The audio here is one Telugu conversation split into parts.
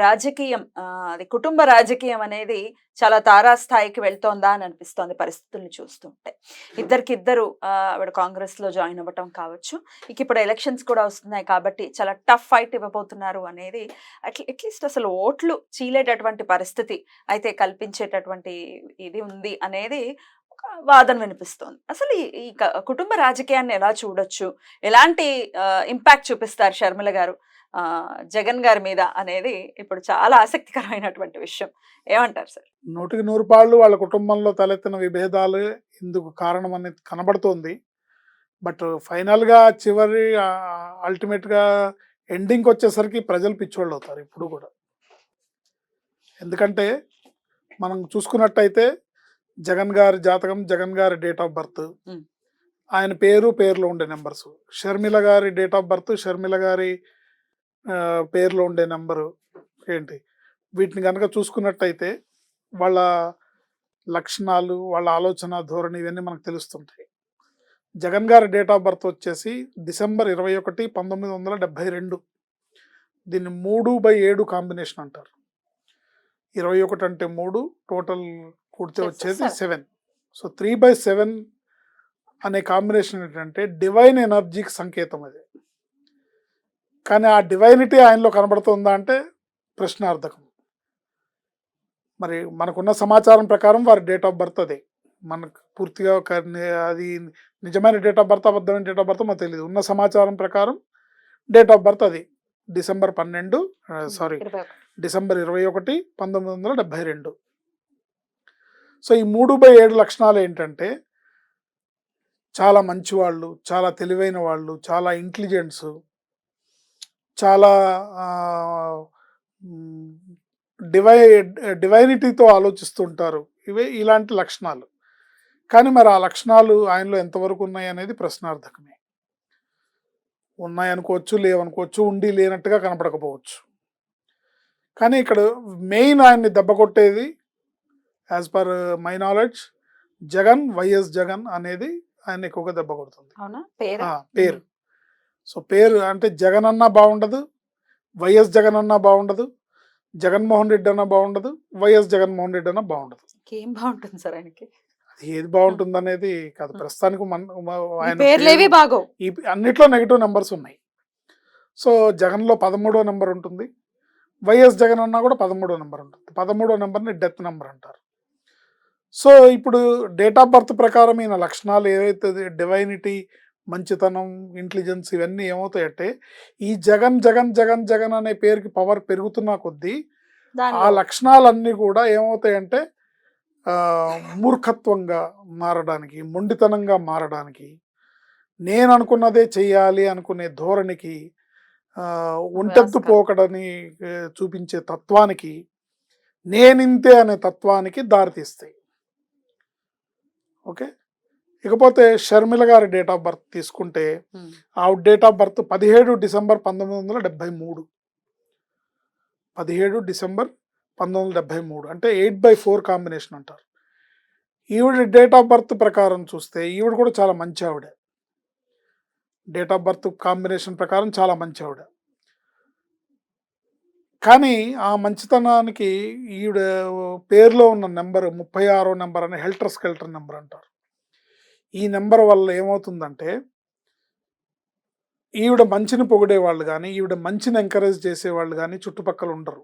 రాజకీయం అది కుటుంబ రాజకీయం అనేది చాలా తారాస్థాయికి వెళ్తోందా అని అనిపిస్తోంది పరిస్థితుల్ని చూస్తుంటే. ఇద్దరికిద్దరు ఆవిడ కాంగ్రెస్లో జాయిన్ అవ్వటం కావచ్చు. ఇక ఇప్పుడు ఎలక్షన్స్ కూడా వస్తున్నాయి కాబట్టి చాలా టఫ్ ఫైట్ ఇవ్వబోతున్నారు అనేది అట్లా అట్లీస్ట్ అసలు ఓట్లు చీలేటటువంటి పరిస్థితి అయితే కల్పించేటటువంటి ఇది ఉంది అనేది వాదన వినిపిస్తోంది. అసలు ఈ- క- కుటుంబ రాజకీయాన్ని ఎలా చూడొచ్చు? ఎలాంటి ఇంపాక్ట్ చూపిస్తారు షర్మిల గారు? జగన్ గారి మీద అనేది ఇప్పుడు చాలా ఆసక్తికరమైనటువంటి విషయం. ఏమంటారు సార్? నూటికి నూరు పాళ్ళు వాళ్ళ కుటుంబంలో తలెత్తిన విభేదాలు ఇందుకు కారణం అనేది కనబడుతోంది. బట్ ఫైనల్గా చివరి అల్టిమేట్గా ఎండింగ్కి వచ్చేసరికి ప్రజలు పిచ్చోళ్ళు అవుతారు ఇప్పుడు కూడా. ఎందుకంటే మనం చూసుకున్నట్టయితే జగన్ గారి జాతకం జగన్ గారి డేట్ ఆఫ్ బర్త్. ఆయన పేరు పేరులో ఉండే నెంబర్స్ షర్మిల గారి డేట్ ఆఫ్ బర్త్ షర్మిల గారి పేరులో ఉండే నెంబరు ఏంటి? వీటిని కనుక చూసుకున్నట్టయితే వాళ్ళ లక్షణాలు వాళ్ళ ఆలోచన ధోరణి ఇవన్నీ మనకు తెలుస్తుంటాయి. జగన్ గారి డేట్ ఆఫ్ బర్త్ వచ్చేసి డిసెంబర్ ఇరవై ఒకటి పంతొమ్మిది వందల డెబ్భై రెండు. దీన్ని మూడు బై ఏడు కాంబినేషన్ అంటారు. ఇరవై ఒకటి అంటే మూడు టోటల్ కూడితే వచ్చేసి. Seven. So three by seven అనే కాంబినేషన్ ఏంటంటే డివైన్ ఎనర్జీకి సంకేతం అది. కానీ ఆ డివైనిటీ ఆయనలో కనబడుతుందా అంటే ప్రశ్నార్థకం. మరి మనకున్న సమాచారం ప్రకారం వారి డేట్ ఆఫ్ బర్త్ అదే. మనకు పూర్తిగా ఒక అది నిజమైన డేట్ ఆఫ్ బర్త్ అబద్ధమైన డేట్ ఆఫ్ బర్త్ మనకు తెలియదు ఉన్న సమాచారం ప్రకారం డేట్ ఆఫ్ బర్త్ అది. డిసెంబర్ పన్నెండు సారీ. డిసెంబర్ ఇరవై ఒకటి పంతొమ్మిది వందల డెబ్బై రెండు. సో ఈ మూడు బై ఏడు లక్షణాలు ఏంటంటే చాలా మంచివాళ్ళు చాలా తెలివైన వాళ్ళు చాలా ఇంటెలిజెన్స్ చాలా డివై డివైనిటీతో ఆలోచిస్తుంటారు ఇవే ఇలాంటి లక్షణాలు. కానీ మరి ఆ లక్షణాలు ఆయనలో ఎంతవరకు ఉన్నాయి అనేది ప్రశ్నార్థకమే. ఉన్నాయి అనుకోవచ్చు లేవనుకోవచ్చు ఉండి లేనట్టుగా కనపడకపోవచ్చు. కానీ ఇక్కడ మెయిన్ ఆయన్ని దెబ్బ కొట్టేది as per my knowledge Jagan YS Jagan అనేది ఆయన ఎక్కువగా దెబ్బ కొడుతుంది. పేరు? సో పేరు అంటే జగన్ అన్నా బాగుండదు వైఎస్ జగన్ అన్నా బాగుండదు జగన్మోహన్ రెడ్డి అన్నా బాగుండదు వైఎస్ జగన్మోహన్ రెడ్డి అన్నా బాగుండదు ఏం బాగుంటుంది సార్ ఆయనకి? అది ఏది బాగుంటుంది అనేది కాదు. ప్రస్తుతానికి మన ఈ అన్నిట్లో నెగిటివ్ నెంబర్స్ ఉన్నాయి. సో జగన్లో పదమూడో నెంబర్ ఉంటుంది వైఎస్ జగన్ అన్నా కూడా పదమూడో నెంబర్ ఉంటుంది. పదమూడో నెంబర్ని డెత్ నెంబర్ అంటారు. సో ఇప్పుడు డేట్ ఆఫ్ బర్త్ ప్రకారం ఈయన లక్షణాలు ఏవైతే డివైనిటీ మంచితనం ఇంటెలిజెన్స్ ఇవన్నీ ఏమవుతాయంటే ఈ జగన్ జగన్ జగన్ జగన్ అనే పేరుకి పవర్ పెరుగుతున్న కొద్దీ ఆ లక్షణాలన్నీ కూడా ఏమవుతాయంటే మూర్ఖత్వంగా మారడానికి మొండితనంగా మారడానికి నేను అనుకున్నదే చెయ్యాలి అనుకునే ధోరణికి ఒంటెత్తు. పోకడని చూపించే తత్వానికి నేనింతే అనే తత్వానికి దారితీస్తాయి ఓకే? ఇకపోతే షర్మిల గారి డేట్ ఆఫ్ బర్త్ తీసుకుంటే. ఆవిడ డేట్ ఆఫ్ బర్త్ పదిహేడు డిసెంబర్ పంతొమ్మిది వందల డెబ్బై మూడు. పదిహేడు డిసెంబర్ పంతొమ్మిది వందల డెబ్బై మూడు. అంటే ఎయిట్ బై ఫోర్ కాంబినేషన్ అంటారు. ఈవిడ డేట్ ఆఫ్ బర్త్ ప్రకారం చూస్తే ఈవిడ కూడా చాలా మంచి ఆవిడ. డేట్ ఆఫ్ బర్త్ కాంబినేషన్ ప్రకారం చాలా మంచి ఆవిడ. కానీ ఆ మంచితనానికి ఈవిడ పేరులో ఉన్న నెంబర్ ముప్పై ఆరో నెంబర్ అని హెల్టర్ స్కెల్టర్ నెంబర్ అంటారు. ఈ నెంబర్ వల్ల ఏమవుతుందంటే ఈవిడ మంచిని పొగిడేవాళ్ళు కానీ ఈవిడ మంచిని ఎంకరేజ్ చేసేవాళ్ళు కానీ చుట్టుపక్కల ఉండరు.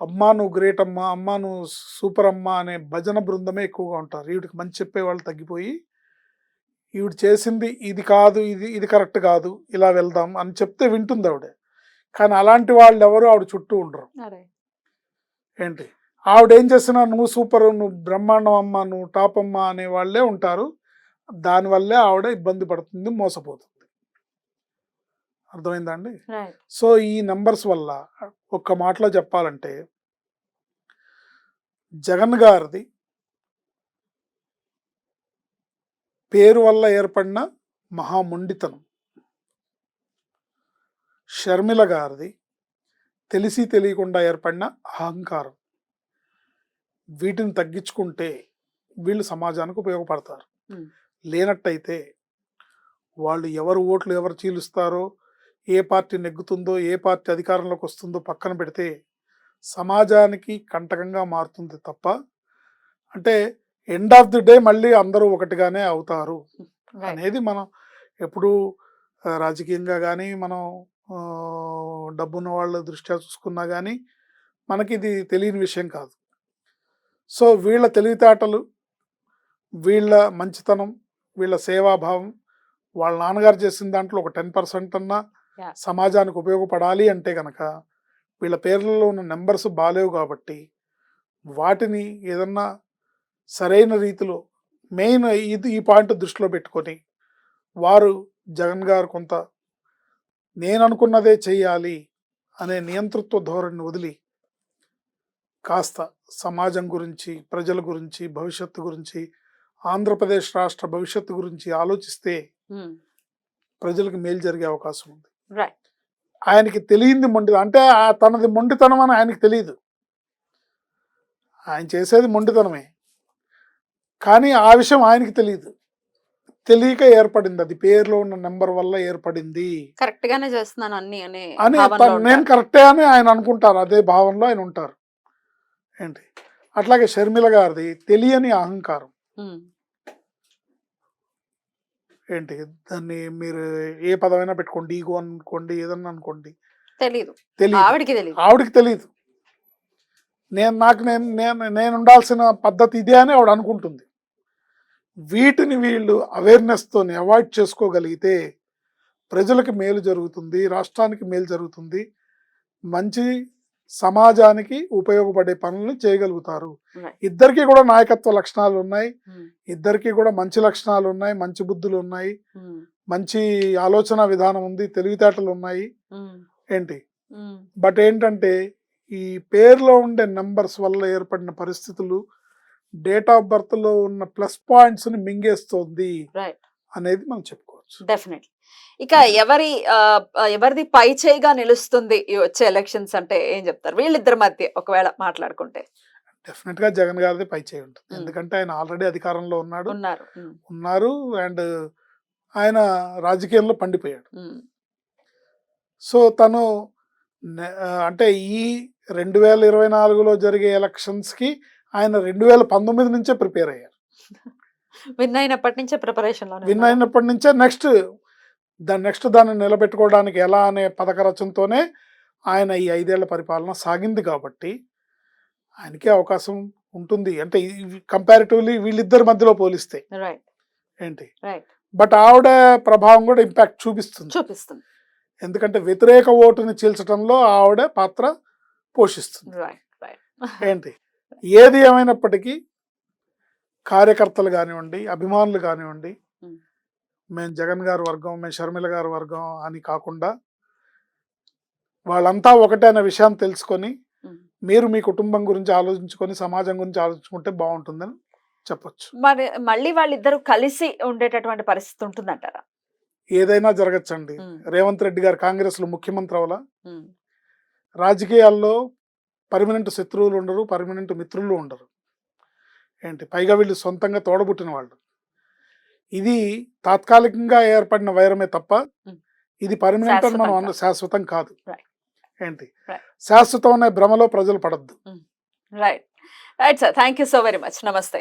అమ్మా నువ్వు గ్రేట్ అమ్మా అమ్మా నువ్వు సూపర్ అమ్మా అనే భజన బృందమే ఎక్కువగా ఉంటారు. ఈవిడికి మంచి చెప్పేవాళ్ళు తగ్గిపోయి ఈవిడ చేసింది ఇది కాదు ఇది ఇది కరెక్ట్ కాదు ఇలా వెళ్దాం అని చెప్తే వింటుంది ఆవిడ. కానీ అలాంటి వాళ్ళు ఎవరు ఆవిడ చుట్టూ ఉండరు. ఏంటి? ఆవిడ ఏం చేసినా నువ్వు సూపర్ నువ్వు బ్రహ్మాండం అమ్మ నువ్వు టాప్ అమ్మ అనే వాళ్ళే ఉంటారు. దానివల్లే ఆవిడ ఇబ్బంది పడుతుంది మోసపోతుంది. అర్థమైందా అండి? రైట్ సో ఈ నంబర్స్ వల్ల ఒక్క మాటలో చెప్పాలంటే జగన్ గారిది పేరు వల్ల ఏర్పడిన మహామొండితనం. షర్మిల గారిది తెలిసి తెలియకుండా ఏర్పడిన అహంకారం. వీటిని తగ్గించుకుంటే వీళ్ళు సమాజానికి ఉపయోగపడతారు. లేనట్టయితే వాళ్ళు ఎవరు ఓట్లు ఎవరు చీలుస్తారో ఏ పార్టీ నెగ్గుతుందో ఏ పార్టీ అధికారంలోకి వస్తుందో పక్కన పెడితే సమాజానికి కంటకంగా మారుతుంది తప్ప అంటే ఎండ్ ఆఫ్ ది డే మళ్ళీ అందరూ ఒకటిగానే అవుతారు అనేది మనం ఎప్పుడు రాజకీయంగా కానీ మనం డబ్బున్న వాళ్ళ దృష్ట్యా చూసుకున్నా కానీ మనకి ఇది తెలియని విషయం కాదు సో వీళ్ళ తెలివితేటలు వీళ్ళ మంచితనం వీళ్ళ సేవాభావం వాళ్ళ నాన్నగారు చేసిన దాంట్లో ఒక టెన్ పర్సెంట్ అన్నా. సమాజానికి ఉపయోగపడాలి అంటే కనుక వీళ్ళ పేర్లలో ఉన్న నెంబర్స్ బాలేవు కాబట్టి వాటిని ఏదన్నా సరైన రీతిలో మెయిన్ ఇది ఈ పాయింట్ దృష్టిలో పెట్టుకొని వారు జగన్ గారు కొంత నేను అనుకున్నదే చెయ్యాలి అనే నియంతృత్వ ధోరణిని వదిలి కాస్త సమాజం గురించి ప్రజల గురించి భవిష్యత్తు గురించి ఆంధ్రప్రదేశ్ రాష్ట్ర భవిష్యత్తు గురించి ఆలోచిస్తే ప్రజలకు మేలు జరిగే అవకాశం ఉంది. ఆయనకి తెలియంది మొండి అంటే తనది మొండితనం అని ఆయనకి తెలియదు ఆయన చేసేది మొండితనమే. కానీ ఆ విషయం ఆయనకి తెలియదు తెలియక ఏర్పడింది. అది పేరులో ఉన్న నెంబర్ వల్ల ఏర్పడింది. కరెక్ట్ గానే చేస్తున్నాను అన్ని అనే అని భావనలో నేను. కరెక్టే అని ఆయన అనుకుంటారు. అదే భావంలో ఆయన ఉంటారు. ఏంటి? అట్లాగే షర్మిల గారిది తెలియని అహంకారం. ఏంటి? దాన్ని మీరు ఏ పదమైనా పెట్టుకోండి ఈగో అనుకోండి ఏదన్నా అనుకోండి. తెలియదు ఆవిడకి తెలియదు ఆవిడకి తెలియదు నేను నాకు నేను నేను నేను ఉండాల్సిన పద్ధతి ఇదే అని ఆవిడ అనుకుంటుంది. వీటిని వీళ్ళు అవేర్నెస్తో అవాయిడ్ చేసుకోగలిగితే ప్రజలకు మేలు జరుగుతుంది రాష్ట్రానికి మేలు జరుగుతుంది. మంచి సమాజానికి ఉపయోగపడే పనులను చేయగలుగుతారు. ఇద్దరికి కూడా నాయకత్వ లక్షణాలు ఉన్నాయి. ఉమ్, ఇద్దరికి కూడా మంచి లక్షణాలు ఉన్నాయి మంచి బుద్ధులు ఉన్నాయి. ఉమ్, మంచి ఆలోచన విధానం ఉంది తెలివితేటలు ఉన్నాయి. ఉమ్, ఏంటి? బట్ ఏంటంటే ఈ పేరులో ఉండే నంబర్స్ వల్ల ఏర్పడిన పరిస్థితులు డేట్ ఆఫ్ బర్త్లో ఉన్న ప్లస్ పాయింట్స్ని మింగేస్తోంది. అనేది మనం చెప్పుకోవచ్చు. డెఫినెట్లీ ఇక ఎవరి ఎవరిది పై చేయిగా నిలుస్తుంది ఈ వచ్చే ఎలక్షన్స్ అంటే ఏం చెప్తారు? వీళ్ళిద్దరి మధ్య ఒకవేళ మాట్లాడుకుంటే. డెఫినెట్గా జగన్ గారిది పై చేయి ఉంటుంది. Hmm. ఎందుకంటే ఆయన ఆల్రెడీ అధికారంలో ఉన్నాడు. ఉన్నారు. ఉమ్, ఉన్నారు అండ్ ఆయన రాజకీయంలో పండిపోయాడు. ఉమ్, సో తను అంటే ఈ రెండు వేల ఇరవై నాలుగులో జరిగే ఎలక్షన్స్కి ఆయన రెండు వేల పంతొమ్మిది నుంచే ప్రిపేర్ అయ్యారు. విన్ అయినప్పటి నుంచే ప్రిపరేషన్ విన్ అయినప్పటి నుంచే నెక్స్ట్ దాని నెక్స్ట్ దాన్ని నిలబెట్టుకోవడానికి ఎలా అనే పథక రచనతోనే ఆయన ఈ ఐదేళ్ళ పరిపాలన సాగింది కాబట్టి ఆయనకే అవకాశం ఉంటుంది. అంటే కంపారిటివ్లీ వీళ్ళిద్దరి మధ్యలో పోలిస్తే. ఏంటి? బట్ ఆవిడ ప్రభావం కూడా ఇంపాక్ట్ చూపిస్తుంది. చూపిస్తుంది. ఎందుకంటే వ్యతిరేక ఓటుని చీల్చడంలో ఆవిడ పాత్ర పోషిస్తుంది. ఏంటి? ఏది ఏమైనప్పటికీ కార్యకర్తలు కానివ్వండి అభిమానులు కానివ్వండి. మేము జగన్ గారి వర్గం మేము షర్మిల గారి వర్గం అని కాకుండా వాళ్ళంతా ఒకటే అనే విషయాన్ని తెలుసుకొని. మీరు మీ కుటుంబం గురించి ఆలోచించుకొని సమాజం గురించి ఆలోచించుకుంటే బాగుంటుందని చెప్పొచ్చు. మరి మళ్ళీ వాళ్ళిద్దరు కలిసి ఉండేటటువంటి పరిస్థితి ఉంటుందంటారా? ఏదైనా జరగచ్చండి. రేవంత్ రెడ్డి గారు కాంగ్రెస్లో ముఖ్యమంత్రి అవలా రాజకీయాల్లో పర్మనెంట్ శత్రువులు ఉండరు పర్మనెంట్ మిత్రులు ఉండరు. ఏంటి? పైగా వీళ్ళు సొంతంగా తోడబుట్టిన వాళ్ళు. ఇది తాత్కాలికంగా ఏర్పడిన వైరమే తప్ప. ఇది పర్మనెంట్ అని మనం శాశ్వతం అన్న శాశ్వతం కాదు. ఏంటి. శాశ్వతం అనే భ్రమలో ప్రజలు పడద్దు. Right right sir thank you so very much నమస్తే